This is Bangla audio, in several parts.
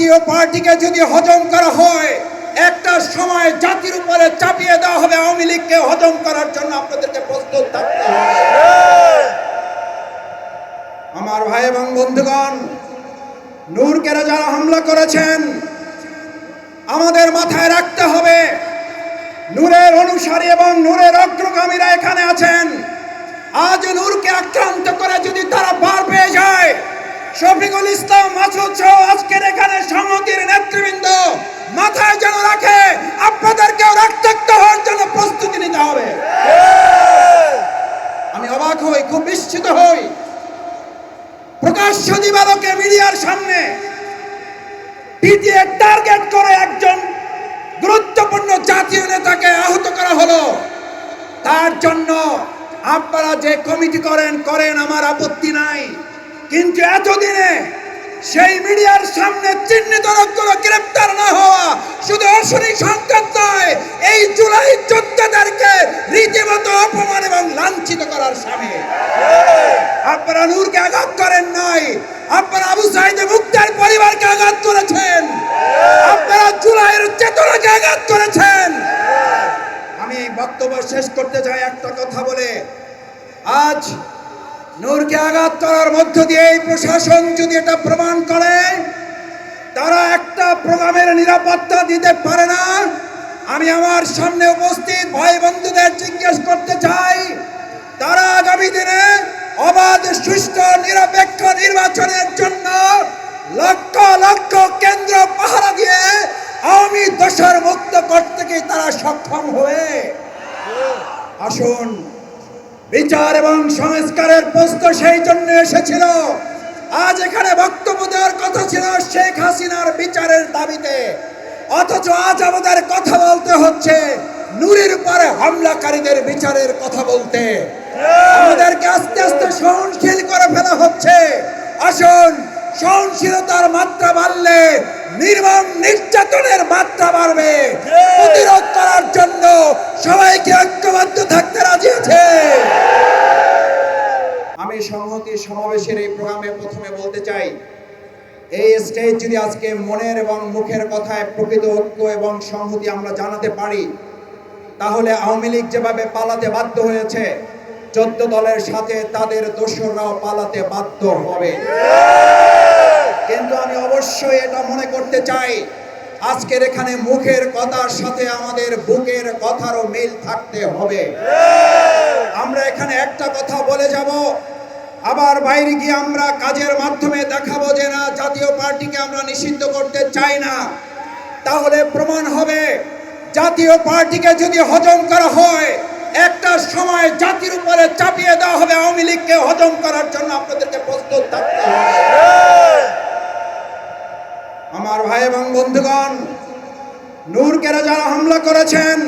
জাতীয় পার্টিকে যদি হজম করা হয়, একটা সময় জাতির উপরে চাপিয়ে দেওয়া হবে আওয়ামী লীগকে হজম করার জন্য আপনাদেরকে প্রস্তুত থাকতে আমার ভাই এবং বন্ধুগণ নূরকেরা যারা হামলা করেছেন। আমাদের মাথায় রাখতে হবে, নূরের অনুসারী এবং নূরের অগ্রগামীরা এখানে আছেন। আজ নূরকে আক্রান্ত করে যদি তারা পার পেয়ে যায় শফিকুল ইসলাম মাসুদ সহ আজকের এখানে সংহতির নেতৃবৃন্দ মাথায় যেন রাখে, আপনাদেরকেও রক্তাক্ত হওয়ার জন্য প্রস্তুতি নিতে হবে। আমি অবাক হই, খুব বিস্মিত হই। প্রকাশ্য দিবালোকে মিডিয়ার সামনে পিটিএ টার্গেট করে একজন গুরুত্বপূর্ণ জাতীয় নেতাকে আহত করা হলো। তার জন্য আপনারা যে কমিটি করেন করেন আমার আপত্তি নাই। কিন্তু এতদিনে সেই মিডিয়ার সামনে চিহ্নিত লোকগুলো গ্রেপ্তার না হওয়া শুধু অশনি সংকেত নয়, এই জুলাই যোদ্ধাদেরকে রীতিমতো অপমান এবং লাঞ্ছিত করার সামনে আপনারা নূরকে আঘাত করেন নাই, আপনারা আবু সাইদে মুক্তার পরিবারকে আঘাত করেছেন, আপনারা জুলাইয়ের চেতনাকে আঘাত করেছেন। আমি বক্তব্য শেষ করতে চাই একটা কথা বলে। আজ নূরকে আঘাত করার মধ্য দিয়ে এই প্রশাসন যদি এটা প্রমাণ করে, তারা একটা প্রোগ্রামের নিরাপত্তা দিতে পারে না। আমি আমার সামনে উপস্থিত ভাই বন্ধুদের জিজ্ঞেস করতে চাই, তারা আগামী দিনে অবাধ, সুষ্ঠু, নিরপেক্ষ নির্বাচনের জন্য লক্ষ লক্ষ কেন্দ্র পাহারা দিয়ে আওয়ামী দশার মুক্ত করতে কি তারা সক্ষম হয়ে আসুন। বিচার এবং সংস্কারের প্রশ্ন সেই জন্য এসেছিল। আজ এখানে বক্তব্য দেওয়ার কথা ছিল শেখ হাসিনার বিচারের দাবিতে। অথচ আজ আমাদের কথা বলতে হচ্ছে নুরির উপরে হামলাকারীদের বিচারের কথা বলতে। আমাদেরকে আস্তে আস্তে সহনশীল করে ফেলা হচ্ছে। আসুন, সহনশীলতার মাত্রা বাড়লে নির্মম নির্যাতনের স্টেজ যদি আজকে মনের এবং মুখের কথায় প্রকৃত ঐক্য এবং সংহতি আমরা জানাতে পারি, তাহলে আওয়ামী লীগ যেভাবে পালাতে বাধ্য হয়েছে, চোদ্দ দলের সাথে তাদের দোসররাও পালাতে বাধ্য হবে। কিন্তু আমি অবশ্যই এটা মনে করতে চাই, আজকের এখানে মুখের কথার সাথে আমাদের বুকের কথারও মিল থাকতে হবে। আমরা এখানে একটা কথা বলে যাব আবার বাইরে গিয়ে আমরা কাজের মাধ্যমে দেখাবো যে না, জাতীয় পার্টিকে আমরা নিষিদ্ধ করতে চাই না। তাহলে প্রমাণ হবে, জাতীয় পার্টিকে যদি হজম করা হয়, একটা সময় জাতির উপরে চাপিয়ে দেওয়া হবে আওয়ামী লীগকে হজম করার জন্য আপনাদেরকে প্রস্তুত থাকতে আমার ভাই এবং বন্ধুগণ নূরকেরা যারা হামলা করেছেন।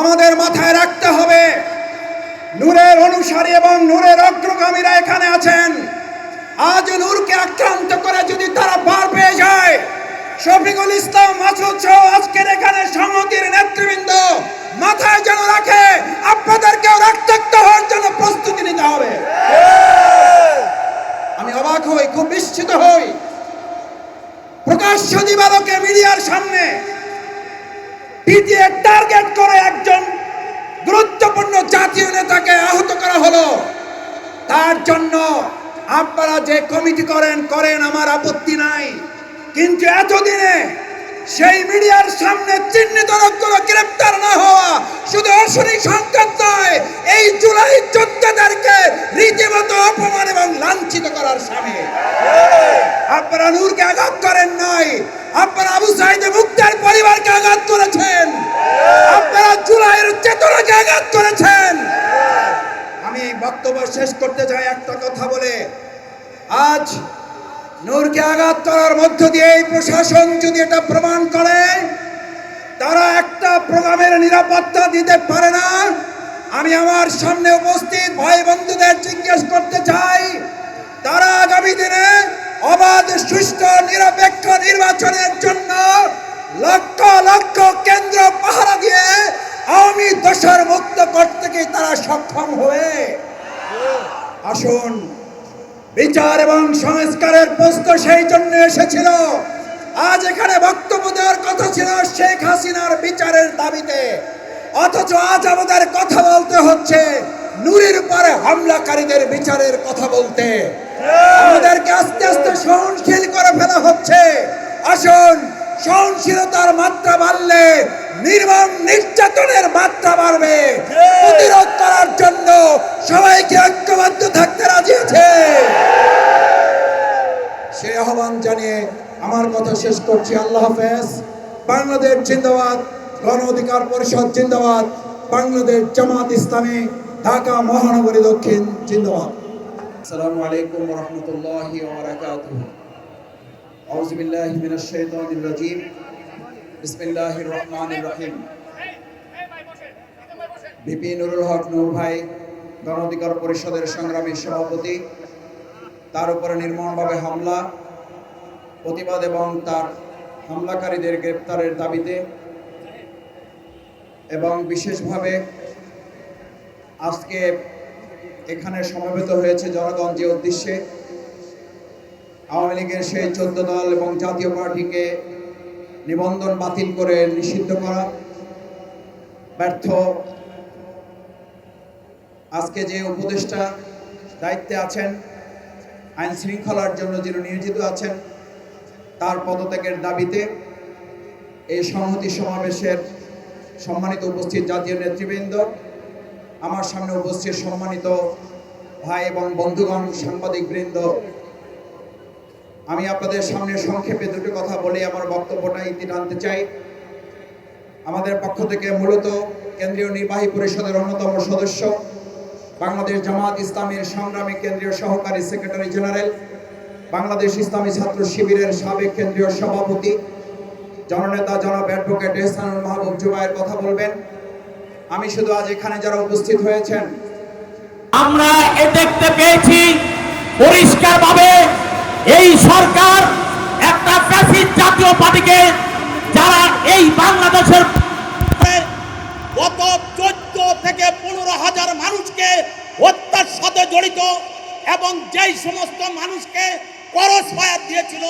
আমাদের মাথায় রাখতে হবে নূরের অনুসারী এবং নূরের অগ্রগামীরা এখানে আছেন। আজ নূরকে আক্রান্ত করে যদি তারা পার পেয়ে যায়, শফিকুল ইসলাম মাসুদ সহ আজকের এখানে সংহতির নেতৃবৃন্দ মাথায় যেন রাখে, আপনাদেরকেও রক্তাক্ত হওয়ার জন্য প্রস্তুতি নিতে হবে। আমি অবাক হই, খুব বিস্মিত হই। প্রকাশ্য দিবালোকে মিডিয়ার সামনে পিটিএ টার্গেট করে একজন গুরুত্বপূর্ণ জাতীয় নেতাকে আহত করা হলো। তার জন্য আপনারা যে কমিটি করেন করেন আমার আপত্তি নাই। কিন্তু এতদিনে সেই মিডিয়ার সামনে চিহ্নিত লোকগুলো গ্রেপ্তার না হওয়া শুধু অশনি সংকেত নয়, এই জুলাই যোদ্ধাদেরকে রীতিমতো অপমান এবং লাঞ্ছিত করার সামনে আপনারা নূরকে আঘাত করেন নাই আপনারা আবু সাইদে মুক্তার পরিবারকে আঘাত করেছেন। আপনারা জুলাইয়ের চেতনাকে আঘাত করেছেন। আমি বক্তব্য শেষ করতে চাই একটা কথা বলে। আজ নূরকে আঘাত করার মধ্য দিয়ে এই প্রশাসন যদি এটা প্রমাণ করে, তারা একটা প্রোগ্রামের নিরাপত্তা দিতে পারে না। আমি আমার সামনে উপস্থিত ভাই বন্ধুদের জিজ্ঞেস করতে চাই, তারা আগামী দিনে অবাধ সুষ্ঠু নিরপেক্ষ নির্বাচনের জন্য লক্ষ লক্ষ কেন্দ্র পাহারা দিয়ে আওয়ামী দশার মুক্ত করতে কি তারা সক্ষম হয়ে আসুন, বিচার এবং সংস্কারের প্রশ্ন সেই জন্য এসেছিল। আজ এখানে বক্তব্য দেওয়ার কথা ছিল শেখ হাসিনার বিচারের দাবিতে। অথচ আজ আমাদের কথা বলতে হচ্ছে নুরির উপরে হামলাকারীদের বিচারের কথা বলতে। আমাদেরকে আস্তে আস্তে সহনশীল করে ফেলা হচ্ছে। আসুন, সহনশীলতার মাত্রা বাড়লে, নির্মম নির্যাতনের মাত্রা বাড়বে। প্রতিরোধ করার জন্য সবাইকে ঐক্যবদ্ধ থাকতে রাজি আছে। সে আহ্বান জানিয়ে আমার কথা শেষ করছি। আল্লাহ হাফেজ। বাংলাদেশ জিন্দাবাদ, গণ অধিকার পরিষদ জিন্দাবাদ, বাংলাদেশ জামাত ইসলামী, ঢাকা মহানগরী দক্ষিণ জিন্দাবাদ। আসসালামু আলাইকুম রহমতুল্লাহ أعوذ بالله من الشيطان الرجيم بسم الله الرحمن الرحيم বিপি নুরুল হক নূর ভাই গণ অধিকার পরিষদের সংগ্রামী সভাপতি তার উপরে নির্মমভাবে হামলা প্রতিবাদ এবং তার হামলাকারীদের গ্রেপ্তারের দাবিতে এবং বিশেষভাবে আজকে এখানে সমবেত হয়েছে জনগণ যে উদ্দেশ্যে আওয়ামী লীগের সেই চোদ্দ দল এবং জাতীয় পার্টিকে নিবন্ধন বাতিল করে নিষিদ্ধ করা, ব্যর্থ। আজকে যে উপদেষ্টা দায়িত্বে আছেন, আইন শৃঙ্খলার জন্য যিনি নিয়োজিত আছেন, তার পদত্যাগের দাবিতে এই সংহতি সমাবেশের সম্মানিত উপস্থিত জাতীয় নেতৃবৃন্দ আমার সামনে উপস্থিত সম্মানিত ভাই এবং বন্ধুগণ সাংবাদিকবৃন্দ আমি আপনাদের সামনে সংক্ষেপে দুটো কথা বলে আমার বক্তব্যটা ইতি টানতে চাই। আমাদের পক্ষ থেকে মূলত কেন্দ্রীয় নির্বাহী পরিষদের অন্যতম সদস্য, বাংলাদেশ জামাত ইসলামের সংগ্রামী কেন্দ্রীয় সহকারী সেক্রেটারি জেনারেল, বাংলাদেশ ইসলামী ছাত্র শিবিরের সাবেক কেন্দ্রীয় সভাপতি, জননেতা জনাব অ্যাডভোকেট এহসানুল মাহবুব জুবাইয়ের কথা বলবেন। আমি শুধু আজ এখানে যারা উপস্থিত হয়েছেন আমরা এ দেখতে পেয়েছি পরিষ্কারভাবে এই সরকার একটা ফ্যাসিস্ট জাতীয় পার্টিকে যারা এই বাংলাদেশের গত চোদ্দ থেকে পনেরো হাজার মানুষকে হত্যার সাথে জড়িত এবং যেই সমস্ত মানুষকে করস ফায়ার দিয়েছিল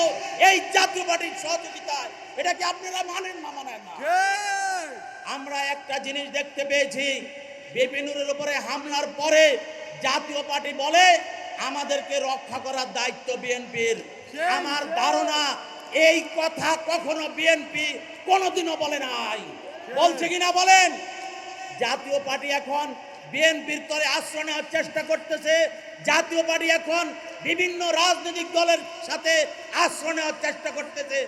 এই জাতীয় পার্টির সহযোগিতায় এটা কি আপনারা মানেন না মানেন না? আমরা একটা জিনিস দেখতে পেয়েছি। বিপিনুরের উপরে হামলার পরে জাতীয় পার্টি বলে আমাদেরকে রক্ষা করার দায়িত্ব বিএনপির। আমার ধারণা এই কথা কখনো বিএনপি কোনোদিনও বলে নাই। বলছে কিনা বলেন? জাতীয় পার্টি এখন বিএনপির তরে আশ্রয় নেওয়ার চেষ্টা করতেছে। জাতীয় পার্টি এখন বিভিন্ন রাজনৈতিক দলের সাথে আশ্রয় নেওয়ার চেষ্টা করতেছে।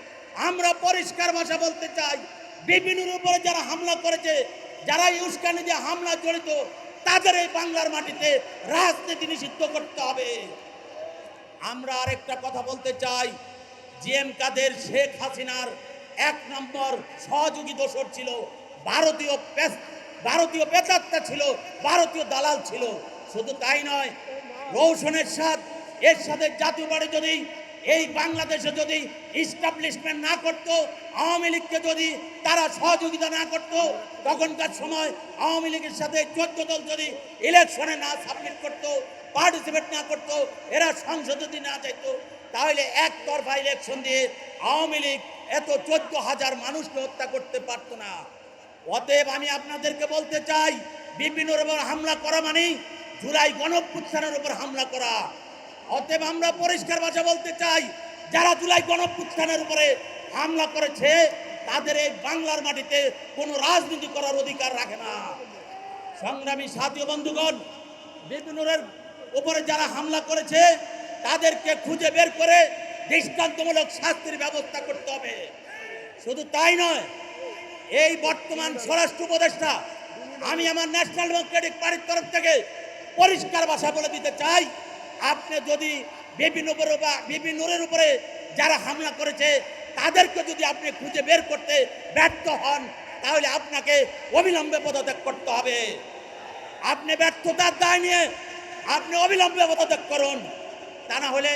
আমরা পরিষ্কার ভাষা বলতে চাই বিপিনের উপরে যারা হামলা করেছে, যারা এই উস্কানি দিয়ে হামলা জড়িত, তাদের এই বাংলার মাটিতে রাজনীতি নিষিদ্ধ করতে হবে। আমরা আরেকটা কথা বলতে চাই, জিএম কাদের শেখ হাসিনার এক নম্বর সহযোগী দোষর ছিল, ভারতীয় ভারতীয় বেতাত্তা ছিল, ভারতীয় দালাল ছিল। শুধু তাই নয় রৌশনের সাথ, এর সাথে জাতীয় বাড়ি যদি এই বাংলাদেশে যদি ইস্টাবলিশমেন্ট না করত, আওয়ামী লীগকে যদি তারা সহযোগিতা না করত, তখনকার সময় আওয়ামী লীগের সাথে চোদ্দ দল যদি ইলেকশনে না সাবমিট করত পার্টিসিপেট না করত, এরা সংসদে যদি না যেত তাহলে একতরফা ইলেকশন দিয়ে আওয়ামী লীগ এত চোদ্দ হাজার মানুষকে হত্যা করতে পারতো না। অতএব আমি আপনাদেরকে বলতে চাই বিপিনের উপর হামলা করা মানেই জুলাই গণপুত্থানের উপর হামলা করা। অতএব আমরা পরিষ্কার ভাষা বলতে চাই, যারা জুলাই গণপুত্থানের উপরে হামলা করেছে, তাদের এই বাংলার মাটিতে কোনো রাজনীতি করার অধিকার রাখে না। সংগ্রামী সাথী বন্ধুগণ বিপিনুরের উপরে যারা হামলা করেছে, তাদেরকে খুঁজে বের করে দৃষ্টান্তমূলক শাস্তির ব্যবস্থা করতে হবে। শুধু তাই নয়, এই বর্তমান স্বরাষ্ট্র উপদেষ্টা, আমি আমার ন্যাশনাল ডেমোক্রেটিক পার্টির তরফ থেকে পরিষ্কার ভাষা বলে দিতে চাই আপনি যদি বিভিন্ন উপরে বা বিপিনুরের উপরে যারা হামলা করেছে, তাদেরকে যদি আপনি খুঁজে বের করতে ব্যর্থ হন, তাহলে আপনাকে অবিলম্বে পদত্যাগ করতে হবে। আপনি ব্যর্থতার দায় নিয়ে আপনি অবিলম্বে পদত্যাগ করুন। তা না হলে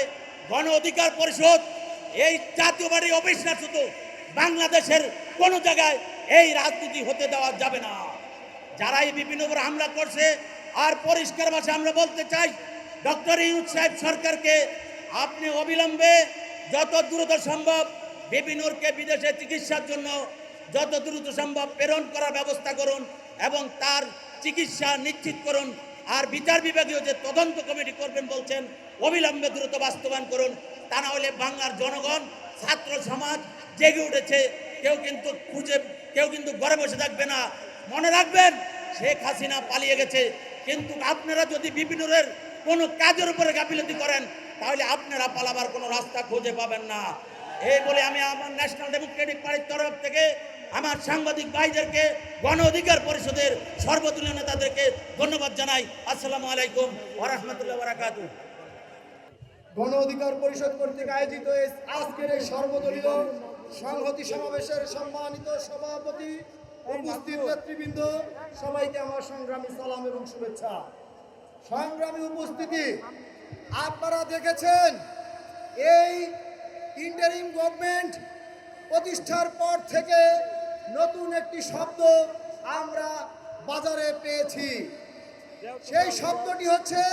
গণ অধিকার পরিষদ, এই জাতীয় বাড়ি অফিস না, শুধু বাংলাদেশের কোনো জায়গায় এই রাজনীতি হতে দেওয়া যাবে না। যারা এই বিভিন্ন হামলা করছে, আর পরিষ্কার ভাষা আমরা বলতে চাই ডক্টর ইউনুস সাহেব সরকারকে আপনি অবিলম্বে যত দ্রুত সম্ভব বিপিনুরকে বিদেশে চিকিৎসার জন্য যত দ্রুত সম্ভব প্রেরণ করার ব্যবস্থা করুন এবং তার চিকিৎসা নিশ্চিত করুন। আর বিচার বিভাগীয় যে তদন্ত কমিটি করবেন বলছেন, অবিলম্বে দ্রুত বাস্তবায়ন করুন। তা না হলে বাংলার জনগণ, ছাত্র সমাজ জেগে উঠেছে। কেউ কিন্তু খুঁজে, কেউ কিন্তু ঘরে বসে থাকবে না। মনে রাখবেন, শেখ হাসিনা পালিয়ে গেছে। কিন্তু আপনারা যদি বিপিনুরের কোনো কাজের উপরে গাফিলতি করেন, তাহলে আপনারা পালাবার কোনো রাস্তা খুঁজে পাবেন না। এই বলে আমি আমার ন্যাশনাল ডেমোক্রেটিক পার্টির তরফ থেকে আমার সাংবাদিক ভাইদেরকে, গণ অধিকার পরিষদের সর্বদলীয় নেতাদেরকে ধন্যবাদ জানাই। আসসালামু আলাইকুম ওরহমতুল্লাহ বারাকাতুহ। গণ অধিকার পরিষদ কর্তৃক আয়োজিত আজকের এই সর্বদলীয় সংহতি সমাবেশের সম্মানিত সভাপতি, উপস্থিত নেতৃবৃন্দ, সবাইকে আমার সংগ্রামী সালাম এবং শুভেচ্ছা। সংগ্রামী উপস্থিতি, আপনারা দেখেছেন এই ইন্টারিম গভর্নমেন্ট প্রতিষ্ঠার পর থেকে নতুন একটি শব্দ আমরা বাজারে পেয়েছি। সেই শব্দটি হচ্ছে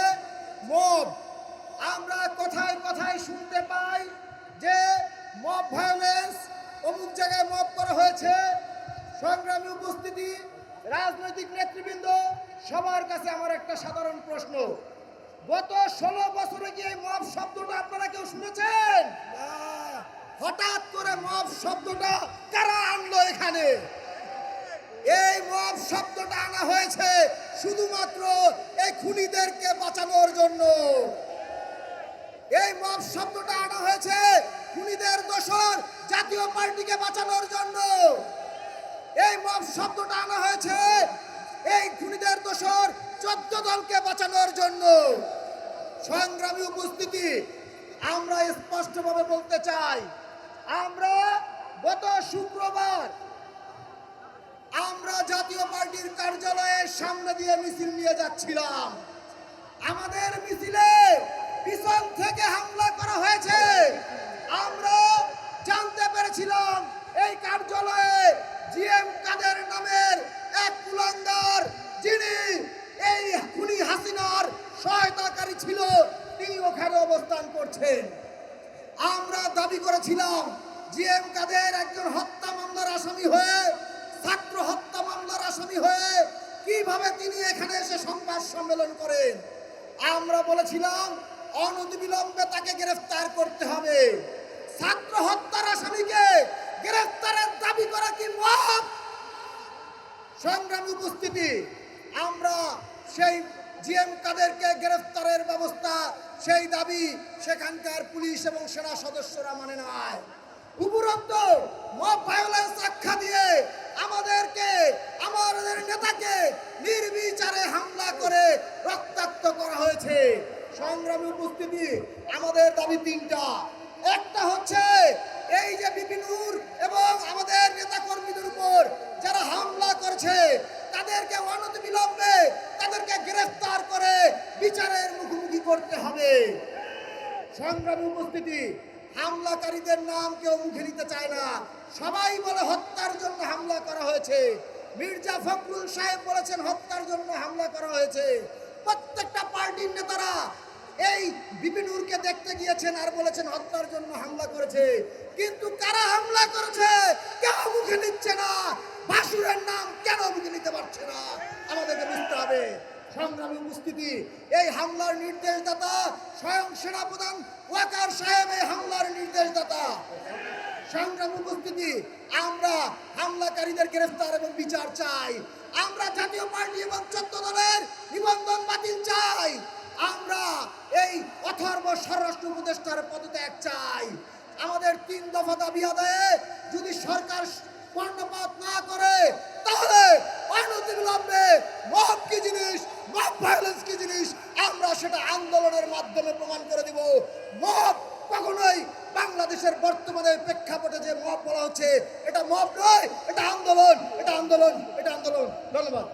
মব আমরা কথায় কথায় শুনতে পাই যে মব ভায়োলেন্স অমুক জায়গায় মব করা হয়েছে। সংগ্রামী উপস্থিতি রাজনৈতিক নেতৃবৃন্দ, সবার কাছে আমার একটা সাধারণ প্রশ্ন। গত ষোলো বছরে কি এই মব শব্দটা আপনারা কেউ শুনেছেন? হঠাৎ করে মব শব্দটা কারা আনলো এখানে? এই মব শব্দটা আনা হয়েছে শুধুমাত্র এই খুনিদেরকে বাঁচানোর জন্য। এই মব শব্দটা আনা হয়েছে খুনিদের দোষর জাতীয় পার্টিকে বাঁচানোর জন্য। এই মব শব্দটা আনা হয়েছে। এই খুনিদের দোষর চোদ্দ দলকে বাঁচানোর জন্য। সংগ্রামী উপস্থিতি, আমরা স্পষ্টভাবে বলতে চাই, আমরা গত শুক্রবার আমরা জাতীয় পার্টির কার্যালয়ের সামনে দিয়ে মিছিল নিয়ে যাচ্ছিলাম। আমাদের মিছিলে পিছন থেকে হামলা করা হয়েছে। আমরা জানতে পেরেছিলাম, এই কার্যালয়ে জিএম কাদের নামের এক কুলাঙ্গার, যিনি এই খুনি হাসিনার সহায়তাকারী ছিল, তিনি ওখানে অবস্থান করছেন। আমরা দাবি করেছিলাম, জিএম কাদের একজন হত্যা মামলার আসামি হয়ে ছাত্র হত্যা মামলার আসামি হয়ে কীভাবে তিনি এখানে এসে সংবাদ সম্মেলন করেন আমরা বলেছিলাম অনতিবিলম্বে তাকে গ্রেফতার করতে হবে ছাত্র হত্যার আসামিকে গ্রেফতারের দাবি করা কি মত সংগ্রামী উপস্থিতি, আমরা সেই জিএম কাদেরকে গ্রেফতারের ব্যবস্থা, সেই দাবি সেখানকার পুলিশ এবং সেনা সদস্যরা মানে নাই। উপরন্ত মব আখ্যা দিয়ে আমাদেরকে, আমাদের নেতাকে নির্বিচারে হামলা করে রক্তাক্ত করা হয়েছে। সংগ্রামী উপস্থিতি, আমাদের দাবি তিনটা। একটা হচ্ছে এই যে বিপিনুর এবং আমাদের নেতা কর্মীদের উপর যারা হামলা করছে তাদেরকে অনতিবিলম্বে তাদেরকে গ্রেফতার করে বিচারের মুখোমুখি করতে হবে সংগ্রামী উপস্থিতি, হামলাকারীদের নাম কেউ মুখে নিতে চায় না। সবাই বলে হত্যার জন্য হামলা করা হয়েছে। মির্জা ফখরুল সাহেব বলেছেন হত্যার জন্য হামলা করা হয়েছে। প্রত্যেকটা পার্টির নেতারা এই বিপিনুরকে দেখতে গিয়েছেন আর বলেছেন হত্যার জন্য হামলা করেছে। কিন্তু কারা হামলা করেছে কেউ মুখে নিচ্ছে না। বাসুরের নাম কেন মুখে নিতে পারছে না? আমাদেরকে বুঝতে হবে। সংগ্রামী উপস্থিতি। এই হামলার নির্দেশদাতা স্বয়ং সেনাপ্রধান ওয়াকার সাহেব, এই হামলার নির্দেশদাতা। সংগ্রাম উপস্থিতি, আমরা হামলাকারীদের গ্রেফতার এবং বিচার চাই। আমরা জাতীয় পার্টি এবং চোদ্দ দলের নিবন্ধন বাতিল চাই। আমরা এই অথর্ব স্বরাষ্ট্র উপদেষ্টার পদত্যাগ চাই। আমাদের তিন দফা দাবি আদায়ে যদি সরকার কর্ণপাত না করে, তাহলে অনতিবিলম্বে মহব কি জিনিস মহব ভায়োলেন্স কি জিনিস, আমরা সেটা আন্দোলনের মাধ্যমে প্রমাণ করে দিব। মহব কখনোই বাংলাদেশের বর্তমানে প্রেক্ষাপটে যে মহব বলা হচ্ছে, এটা মহব নয়, এটা আন্দোলন এটা আন্দোলন এটা আন্দোলন। ধন্যবাদ।